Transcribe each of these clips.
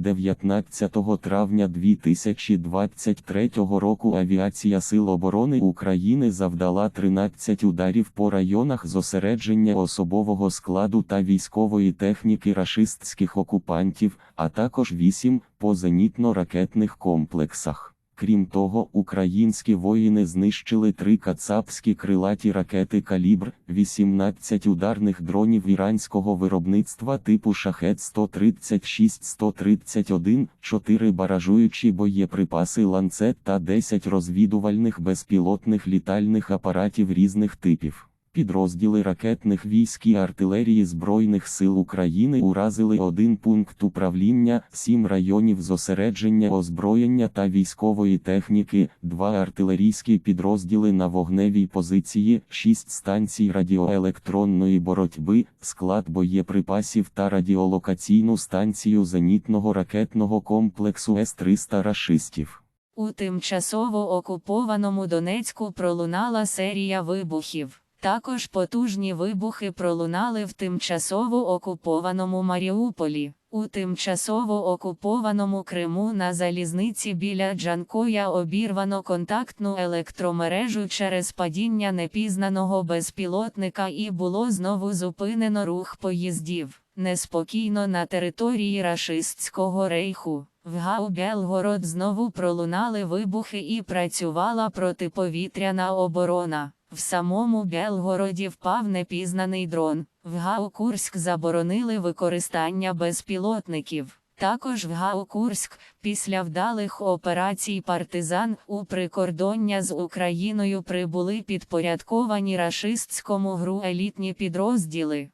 19 травня 2023 року Авіація Сил оборони України завдала 13 ударів по районах зосередження особового складу та військової техніки рашистських окупантів, а також 8 по зенітно-ракетних комплексах. Крім того, українські воїни знищили три кацапські крилаті ракети калібр, 18 ударних дронів іранського виробництва типу шахет 136-131, 4 баражуючі боєприпаси ланцет та 10 розвідувальних безпілотних літальних апаратів різних типів. Підрозділи ракетних військ і артилерії Збройних сил України уразили один пункт управління, сім районів зосередження озброєння та військової техніки, два артилерійські підрозділи на вогневій позиції, шість станцій радіоелектронної боротьби, склад боєприпасів та радіолокаційну станцію зенітного ракетного комплексу С-300 рашистів. У тимчасово окупованому Донецьку пролунала серія вибухів. Також потужні вибухи пролунали в тимчасово окупованому Маріуполі. У тимчасово окупованому Криму на залізниці біля Джанкоя обірвано контактну електромережу через падіння непізнаного безпілотника і було знову зупинено рух поїздів. Неспокійно на території рашистського рейху. В Гау Белгород знову пролунали вибухи і працювала протиповітряна оборона. В самому Белгороді впав непізнаний дрон. В Гау Курськ заборонили використання безпілотників. Також в Гау Курськ, після вдалих операцій партизан у прикордоння з Україною прибули підпорядковані рашистському гру елітні підрозділи.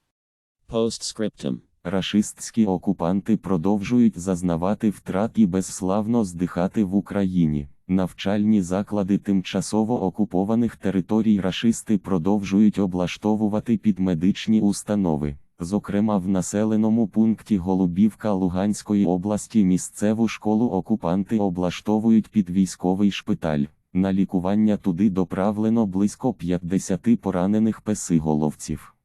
Postscriptum. Рашистські окупанти продовжують зазнавати втрат і безславно здихати в Україні. Навчальні заклади тимчасово окупованих територій рашисти продовжують облаштовувати під медичні установи. Зокрема, в населеному пункті Голубівка Луганської області місцеву школу окупанти облаштовують під військовий шпиталь. На лікування туди доправлено близько 50 поранених песиголовців.